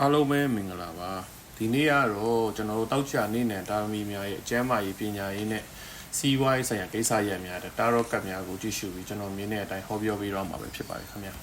အားလုံးပဲမင်္ဂလာပါဒီနေ့ကတော့ကျွန်တော်တို့တောက်ချာနေနဲ့တာမီများရဲ့အကျမ်းမာရေးပညာရေးနဲ့စီးပွားရေးဆိုင်ရာကိစ္စရပ်များတဲ့တာရော့ကတ်များကိုကြည့်ရှုပြီးကျွန်တော်မြင်တဲ့အတိုင်းဟောပြောပေးတော့မှာပဲဖြစ်ပါတယ်ခင်ဗျာ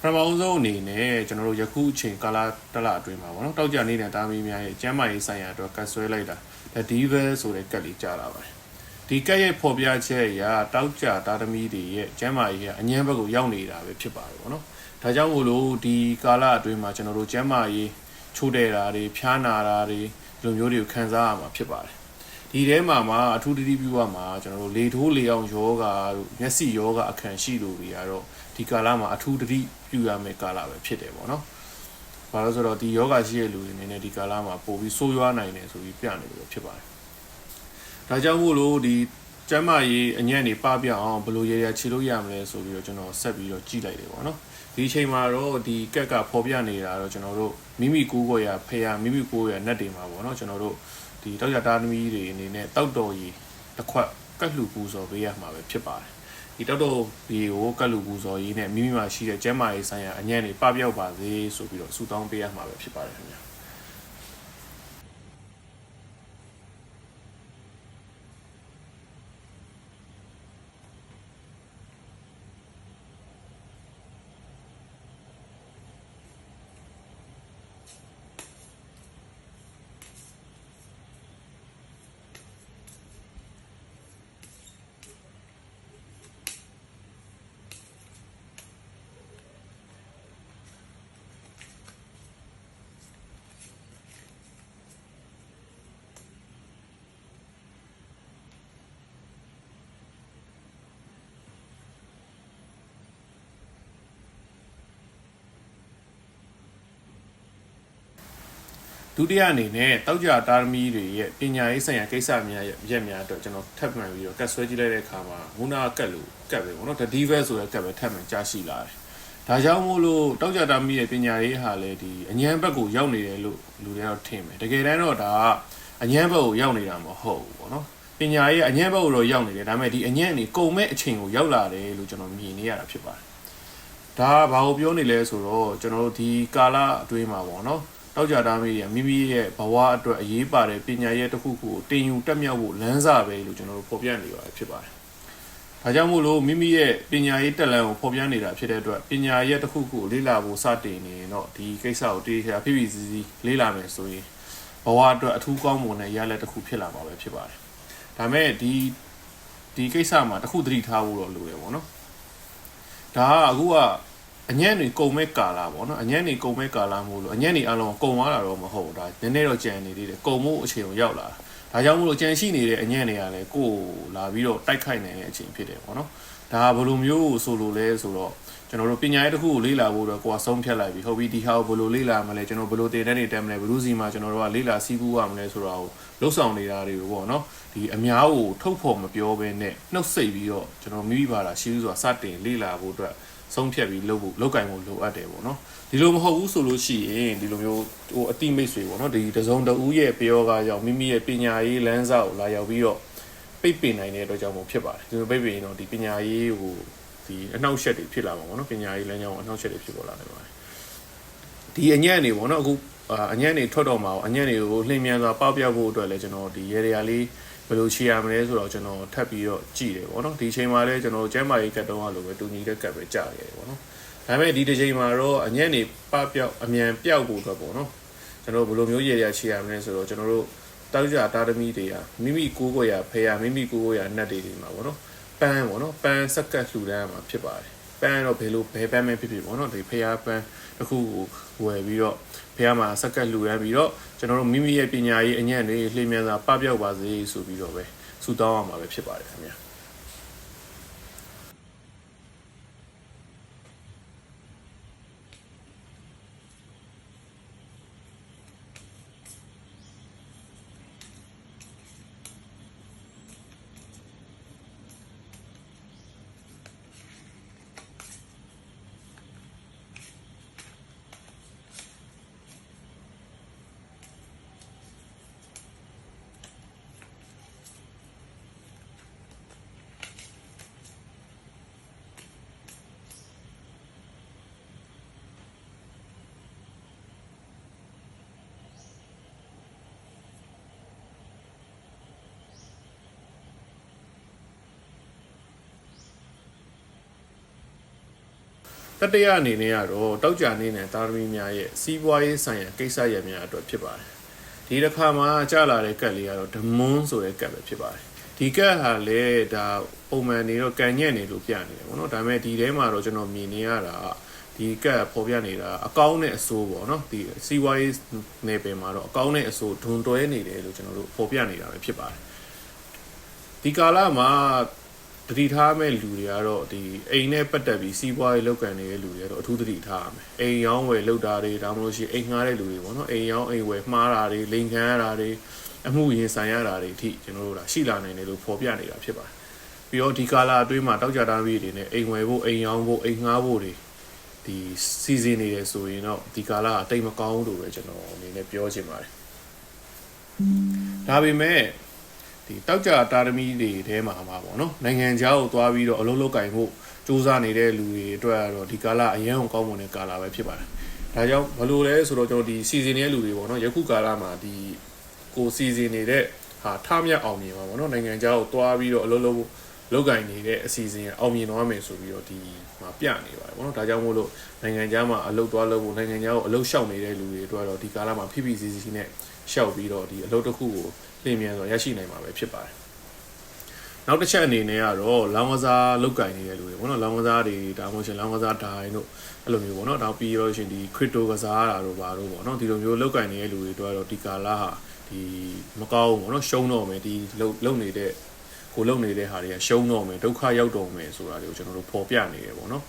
ပထမအဆုံးအနေနဲ့ကျွန်တော်တို့ယခုအချိန်ကာလတစ်လအတွင်းမှာပေါ့နော်တောက်ကြနေတဲ့တာမီများရဲ့ကျမ်းမာရေးဆိုင်ရာအတွက်ကတ်ဆွဲလိုက်တာ The Devil ဆိုတဲ့ကတ်လေးကြားလာပါတယ်ဒီကတ်ရဲ့ဖော်ပြချက်အရတောက်ကြတာသမီတွေရဲ့ကျမ်းမာရေးကအငြင်းဘက်ကိုရောက်နေတာပဲဖြစ်ပါတယ်ပေါ့နော်ဒါကြောင့်မို့လို့ဒီကာလအတွင်းမှာကျွန်တော်တို့ကျမ်းမာရေးချိုးတဲ့တာတွေဖျားနာတာတွေဒီလိုမျိုးတွေကိုခံစားရမှာဖြစ်ပါတယ် ဒီထဲမှာမှာအထူးတတိပြုရမှာကျွန်တော်တို့လေထိုးလေအောင်ယောဂါတို့မျက်စိယောဂါအခန့်ရှိလို့တွေကတော့ဒီကာလမှာအထူးတတိပြုရမယ့်ကာလပဲဖြစ်တယ်ပေါ့နော်။ဘာလို့ဆိုတော့ဒီယောဂါရှိတဲ့လူတွေအနေနဲ့ဒီကာလမှာပို့ပြီးဆိုးရွားနိုင်တယ်ဆိုပြီးပြနေလို့ဖြစ်ပါတယ်။ဒါကြောင့်မို့လို့ဒီကျမ်းမာရေးအညံ့နေပပြအောင်ဘယ်လိုရေရခြေလို့ရမလဲဆိုပြီးတော့ကျွန်တော်ဆက်ပြီးတော့ကြည့်လိုက်တယ်ပေါ့နော်။ဒီအချိန်မှာတော့ဒီကက်ကဖော်ပြနေတာတော့ကျွန်တော်တို့မိမိကိုယ်ကိုယ်ရဖေရမိမိကိုယ်ရနက်တွေမှာပေါ့နော်ကျွန်တော်တို့ ဒီတောက်ရတာသမီးတွေအနေနဲ့တောက်တော်ကြီးတစ်ခွက်ကတ်လှူပူဇော်ပေးရမှာပဲဖြစ်ပါတယ်ဒီတောက်တော်ကြီးကိုကတ်လှူပူဇော်ရေးနဲ့မိမိမှာရှိတဲ့ကျမ်းမာရေးဆိုင်ရာအညံ့တွေပပျောက်ပါစေဆိုပြီးတော့ဆုတောင်းပေးရမှာပဲဖြစ်ပါတယ်ခင်ဗျာ ဒုတိယအနေနဲ့တောက်ကြတာသမီတွေရဲ့ပညာရေးဆိုင်ရာကိစ္စများရဲ့ရက်များအတွက်ကျွန်တော်ထပ်မှန်ပြီးတော့ကတ်ဆွဲကြည့်လိုက်တဲ့အခါမှာမူနာကတ်လို့ကတ်ပဲပေါ့နော် The Devil ဆိုတဲ့ကတ်ပဲထပ်မှန်ကြားရှိလာတယ်ဒါကြောင့်မို့လို့တောက်ကြတာသမီရဲ့ပညာရေးဟာလည်းဒီအញ្ញမ်းဘက်ကိုရောက်နေတယ်လို့လူတွေကတော့ထင်မယ်တကယ်တမ်းတော့ဒါကအញ្ញမ်းဘက်ကိုရောက်နေတာမဟုတ်ဘူးပေါ့နော်ပညာရေးအញ្ញမ်းဘက်ကိုတော့ရောက်နေတယ်ဒါပေမဲ့ဒီအញ្ញမ်းအနေကုံမဲ့အချိန်ကိုရောက်လာတယ်လို့ကျွန်တော်မြင်နေရတာဖြစ်ပါတယ် ဒါကဘာကိုပြောနေလဲဆိုတော့ကျွန်တော်တို့ဒီကာလအတွင်းမှာပေါ့နော် တောက်ကြတာမေးရမိမိရဲ့ဘဝအတွက်အရေးပါတဲ့ပညာရေးတစ်ခုခုကိုတင်ယူတက်မြောက်ဖို့လမ်းစာပဲလို့ကျွန်တော်တို့ဖော်ပြနေပါတယ်ဖြစ်ပါတယ်။ဒါကြောင့်မို့လို့မိမိရဲ့ပညာရေးတက်လမ်းကိုဖော်ပြနေတာဖြစ်တဲ့အတွက်ပညာရေးတစ်ခုခုကိုလေ့လာဖို့စတင်နေရင်တော့ဒီကိစ္စကိုတည်ခါဖိဖိစီစီလေ့လာမယ်ဆိုရင်ဘဝအတွက်အထူးကောင်းမွန်တဲ့ရလဒ်တစ်ခုဖြစ်လာမှာပဲဖြစ်ပါတယ်။ဒါမဲ့ဒီဒီကိစ္စမှာတစ်ခုသတိထားဖို့တော့လိုတယ်ပေါ့နော်။ဒါကအခုက အညံ့တွေကုံမဲ့ကာလာပေါ့နော်အညံ့တွေကုံမဲ့ကာလာမို့လို့အညံ့တွေအလုံးကုံသွားတာတော့မဟုတ်ဘူးဒါနည်းနည်းတော့ကြံနေသေးတယ်ကုံမှုအချိန်ကိုရောက်လာတာဒါကြောင့်မို့လို့ကြံရှိနေတဲ့အညံ့တွေကလည်းကိုယ်လာပြီးတော့တိုက်ခိုက်နိုင်တဲ့အချိန်ဖြစ်တယ်ပေါ့နော်ဒါကဘယ်လိုမျိုးဆိုလို့လဲဆိုတော့ကျွန်တော်တို့ပညာရေးတစ်ခုကိုလေ့လာဖို့တော့ကိုယ်ကဆုံးဖြတ်လိုက်ပြီဟုတ်ပြီဒီဟာကိုဘယ်လိုလေ့လာမလဲကျွန်တော်ဘယ်လိုသင်တန်းတွေတက်မလဲဘယ်လိုစီမှာကျွန်တော်တို့ကလေ့လာစီးပူးရမလဲဆိုတာကိုလှုပ်ဆောင်နေတာတွေပေါ့နော်ဒီအများကိုထုတ်ဖော်မပြောဘဲနဲ့နှုတ်ဆက်ပြီးတော့ကျွန်တော်မိမိဘာသာရှိစွာစတင်လေ့လာဖို့အတွက် ဆုံးဖြတ်ပြီးလုပ်ဖို့လောက်ကင်ဖို့လိုအပ်တယ်ပေါ့နော်ဒီလိုမဟုတ်ဘူးဆိုလို့ရှိရင်ဒီလိုမျိုးဟိုအတိမိတ်ဆွေပေါ့နော်ဒီတစုံတဦးရဲ့ပြောကကြောင့်မိမိရဲ့ပညာရေးလမ်းစာကိုလာရောက်ပြီးတော့ပိတ်ပင်နိုင်တဲ့အတွက်ကြောင့်မို့ဖြစ်ပါတယ်ဒီလိုပိတ်ပင်ရင်တော့ဒီပညာရေးဟိုဒီအနှောက်အယှက်တွေဖြစ်လာမှာပေါ့နော်ပညာရေးလမ်းကြောင်းအနှောက်အယှက်တွေဖြစ်ပေါ်လာနိုင်ပါတယ်ဒီအညံ့နေပေါ့နော်အခုအာအညံ့နေထွက်တော့မှာအညံ့တွေကိုလှည့်မြန်စွာပေါက်ပြောက်ဖို့အတွက်လည်းကျွန်တော်ဒီရေရာလေး ဘယ်လိုချီရမလဲဆိုတော့ကျွန်တော်ထပ်ပြီးတော့ကြည့်တယ်ပေါ့နော်ဒီအချိန်မှာလည်းကျွန်တော်ကျမ်းမာရေးကတ်တုံးရလို့ပဲတူညီတဲ့ကတ်ပဲကြာရတယ်ပေါ့နော်ဒါပေမဲ့ဒီတစ်ချိန်မှာတော့အညံ့နေပပျောက်အမြန်ပျောက်ဖို့အတွက်ပေါ့နော်ကျွန်တော်ဘယ်လိုမျိုးရေရာချီရမလဲဆိုတော့ကျွန်တော်တို့တောက်ကြတာသမီတွေကမိမိကိုးကိုရဖေရမိမိကိုးကိုရနတ်တွေတွေမှာပေါ့နော်ပန်းပေါ့နော်ပန်းစက်ကတ်လှူဒန်းမှာဖြစ်ပါတယ် ပန်းတော့ဘယ်လိုဘယ်ပန်းပဲဖြစ်ဖြစ်ပေါ့နော်ဒီဖေရပန်းတစ်ခုကိုဝယ်ပြီးတော့ဖေရမှာစက်ကတ်လှူဒန်းပြီးတော့ကျွန်တော်တို့မိမိရဲ့ပညာရေးအညံ့တွေလှည့်မြန်စွာပပျောက်ပါစေဆိုပြီးတော့ပဲဆုတောင်းရမှာပဲဖြစ်ပါတယ်ခင်ဗျာ တတိယအနေနဲ့ကတော့တောက်ကြနေနဲ့တာသမီများရဲ့စီးပွားရေးဆိုင်ရာကိစ္စရပ်များအတွက်ဖြစ်ပါတယ်ဒီတစ်ခါမှာကြာလာတဲ့ကတ်လေးကတော့ဒမွန်းဆိုတဲ့ကတ်ပဲဖြစ်ပါတယ်ဒီကတ်ဟာလေဒါပုံမှန်နေတော့ကန်ညက်နေလို့ပြနေတယ်ပေါ့နော်ဒါပေမဲ့ဒီထဲမှာတော့ကျွန်တော်မြင်နေရတာဒီကတ်ပေါ်ပြနေတာအကောင်းနဲ့အဆိုးပေါ့နော်ဒီစီးပွားရေးနယ်ပယ်မှာတော့အကောင်းနဲ့အဆိုးဒွန်တွဲနေတယ်လို့ကျွန်တော်တို့ပေါ်ပြနေတာပဲဖြစ်ပါတယ်ဒီကာလမှာ တတိထားမဲ့လူတွေကတော့ဒီအိမ်နဲ့ပတ်သက်ပြီးစီးပွားရေးလုပ်ကန်နေတဲ့လူတွေကတော့အထူးတတိထားရမယ်အိမ်ရောင်းဝယ်လုပ်တာတွေဒါမှမဟုတ်ရှိအိမ်ငှားတဲ့လူတွေပေါ့နော်အိမ်ရောင်းအိမ်ဝယ်မှားတာတွေလိန်ခံရတာတွေအမှုရင်ဆိုင်ရတာတွေအထိကျွန်တော်တို့ဒါရှိလာနိုင်တယ်လို့ဖော်ပြနေတာဖြစ်ပါတယ်ပြီးတော့ဒီကာလာအတွင်းမှာတောက်ကြတာပြည်တွေနဲ့အိမ်ဝယ်ဖို့အိမ်ရောင်းဖို့အိမ်ငှားဖို့တွေဒီစီစဉ်နေတယ်ဆိုရင်တော့ဒီကာလာအတိတ်မကောင်းလို့ပဲကျွန်တော်အနေနဲ့ပြောချင်ပါတယ်ဒါပေမဲ့ ဒီတောက်ကြတာသမီတွေထဲမှာမှာပေါ့နော်နိုင်ငံခြားကိုသွားပြီးတော့အလုပ်လုပ်ကင်ဖို့စူးစမ်းနေတဲ့လူတွေအတွက်ကတော့ဒီကာလအရန်အောင်ကောင်းမွန်တဲ့ကာလပဲဖြစ်ပါတယ်။ဒါကြောင့်ဘလို့လဲဆိုတော့ကျွန်တော်ဒီစီစဉ်နေတဲ့လူတွေပေါ့နော်ယခုကာလမှာဒီကိုစီစဉ်နေတဲ့ဟာထမြတ်အောင်မြင်ပါပေါ့နော်နိုင်ငံခြားကိုသွားပြီးတော့အလုပ်လုပ်ဖို့လုပ်ကင်နေတဲ့အစီအစဉ်အောင်မြင်သွားမယ်ဆိုပြီးတော့ဒီမှာပြနေပါတယ်ပေါ့နော်ဒါကြောင့်မို့လို့နိုင်ငံခြားမှာအလုပ်သွားလုပ်ဖို့နိုင်ငံခြားကိုအလုပ်ရှောက်နေတဲ့လူတွေအတွက်တော့ဒီကာလမှာဖိဖိစီစီနဲ့ ရှောက်ပြီးတော့ဒီအလုပ်တစ်ခုကိုလင်းမြန်စွာရရှိနိုင်မှာပဲဖြစ်ပါတယ်နောက်တစ်ချက်အနေနဲ့ကတော့လောင်ကစားလောက်ကင်နေတဲ့လူတွေပေါ့နော်လောင်ကစားတွေဒါမှမဟုတ်ရှင်လောင်ကစားဒိုင်းတို့အဲ့လိုမျိုးပေါ့နော်ဒါပြီးတော့ရှင်ဒီ crypto ကစားတာတို့ဘာတို့ပေါ့နော်ဒီလိုမျိုးလောက်ကင်နေတဲ့လူတွေတို့ကတော့ဒီကာလာဟာဒီမကောင်းဘူးပေါ့နော်ရှုံးတော့မယ်ဒီလုံလုံနေတဲ့ကိုလုံနေတဲ့ဟာတွေကရှုံးတော့မယ်ဒုက္ခရောက်တော့မယ်ဆိုတာတွေကိုကျွန်တော်တို့ဖော်ပြနေတယ်ပေါ့နော်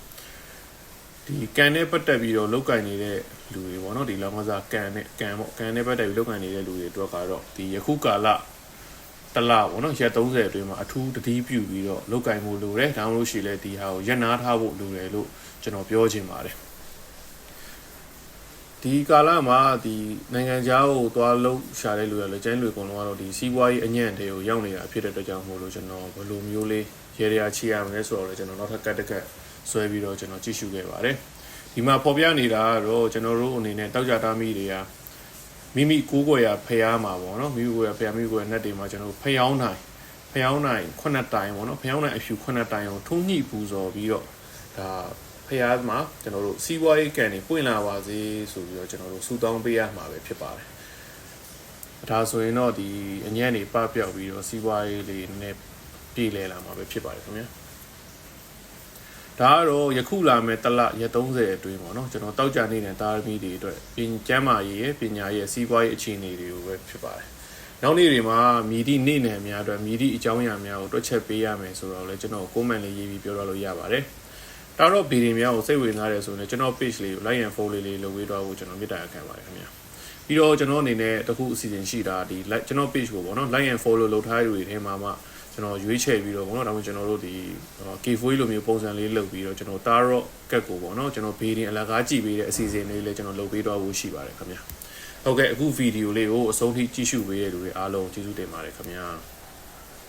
ဒီကန်နဲ့ပတ်သက်ပြီးတော့လောက်ကင်နေတဲ့လူတွေပေါ့နော်ဒီလောင်ကစားကန်နဲ့ကန်ပေါ့ကန်နဲ့ပတ်သက်ပြီးလောက်ကင်နေတဲ့လူတွေအတွက်ကတော့ဒီယခုကာလတလပေါ့နော်ရက်30အတွင်းမှာအထူးတတိပြုပြီးတော့လောက်ကင်မှုလိုတယ်ဒါမှမဟုတ်ရှိလဲဒီဟာကိုရက်နာထားဖို့လိုတယ်လို့ကျွန်တော်ပြောချင်ပါတယ်ဒီကာလမှာဒီနိုင်ငံခြားကိုသွားလို့ရှာတဲ့လူရလည်းကျန်းလူအကုန်လုံးကတော့ဒီစီးပွားရေးအညံ့တွေကိုရောက်နေတာဖြစ်တဲ့အတွက်ကြောင့်မို့လို့ကျွန်တော်ဘယ်လိုမျိုးလေးရေရာချီရမလဲဆိုတော့လည်းကျွန်တော်နောက်ထပ်ကတ်တက်ကတ် ဆွဲပြီးတော့ကျွန်တော်ကြည့်ရှုခဲ့ပါတယ်ဒီမှာပေါ်ပြနေတာကတော့ကျွန်တော်တို့အနေနဲ့တောက်ကြတာမိတွေကမိမိကိုးကွယ်ရဖျားမှာပေါ့နော်မိမိကိုယ်ရဖျားမိမိကိုယ်ရနှက်တွေမှာကျွန်တော်ဖျောင်းနိုင်ဖျောင်းနိုင်ခုနှစ်တိုင်ပေါ့နော်ဖျောင်းနိုင်အဖြူခုနှစ်တိုင်ကိုထုံးညှိပူဇော်ပြီးတော့ဒါဖျားမှာကျွန်တော်တို့စီးပွားရေးကန်တွေပွင့်လာပါစေဆိုပြီးတော့ကျွန်တော်တို့ဆူတောင်းပေးရမှာပဲဖြစ်ပါတယ်ဒါဆိုရင်တော့ဒီအညံ့နေပပျောက်ပြီးတော့စီးပွားရေးလေးနည်းပြည်လဲလာမှာပဲဖြစ်ပါတယ်ခင်ဗျာ ဒါကတော့ယခုလာမဲ့တလရက်30အတွင်းပေါ့နော်ကျွန်တော်တောက်ကြနေတဲ့တာသမီတွေအတွက်ပြင်ကျမ်းမာရေးရဲ့ပညာရေးစီးပွားရေးအခြေအနေတွေကိုပဲဖြစ်ပါတယ်နောက်နေ့တွေမှာမြည်သည့်နေ့နယ်များအတွက်မြည်သည့်အကြောင်းအရာများကိုတွက်ချက်ပေးရမယ်ဆိုတော့လည်းကျွန်တော် comment လေးရေးပြီးပြောတော့လို့ရပါတယ်ဒါတော့ဗီဒီယိုများကိုစိတ်ဝင်စားတယ်ဆိုရင်ကျွန်တော် page လေးကို like and follow လေးလေးလုပ်ပေးတော့ဖို့ကျွန်တော်မေတ္တာရပ်ခံပါတယ်ခင်ဗျာပြီးတော့ကျွန်တော်အနေနဲ့တခုအစီအစဉ်ရှိတာဒီ like ကျွန်တော် page ကိုပေါ့နော် like and follow လုပ်ထားတဲ့တွေထဲမှာမှ ကျွန်ကျွန်တော်ရွေးချယ်ပြီးတော့ဗောနော်ဒါမှမဟုတ်ကျွန်တော်တို့ဒီ K4 လိုမျိုးပုံစံလေးလုပ်ပြီးတော့ကျွန်တော် tarot ကတ်ကိုဗောနော်ကျွန်တော်ဘေးရင်အလကားကြည့်ပေးတဲ့အစီအစဉ်လေးလည်းကျွန်တော်လုပ်ပေးတော့ဖို့ရှိပါတယ်ခင်ဗျာဟုတ်ကဲ့အခုဗီဒီယိုလေးကိုအဆုံးထိကြည့်ရှုပေးတဲ့လူတွေအားလုံးကျေးဇူးတင်ပါတယ်ခင်ဗျာ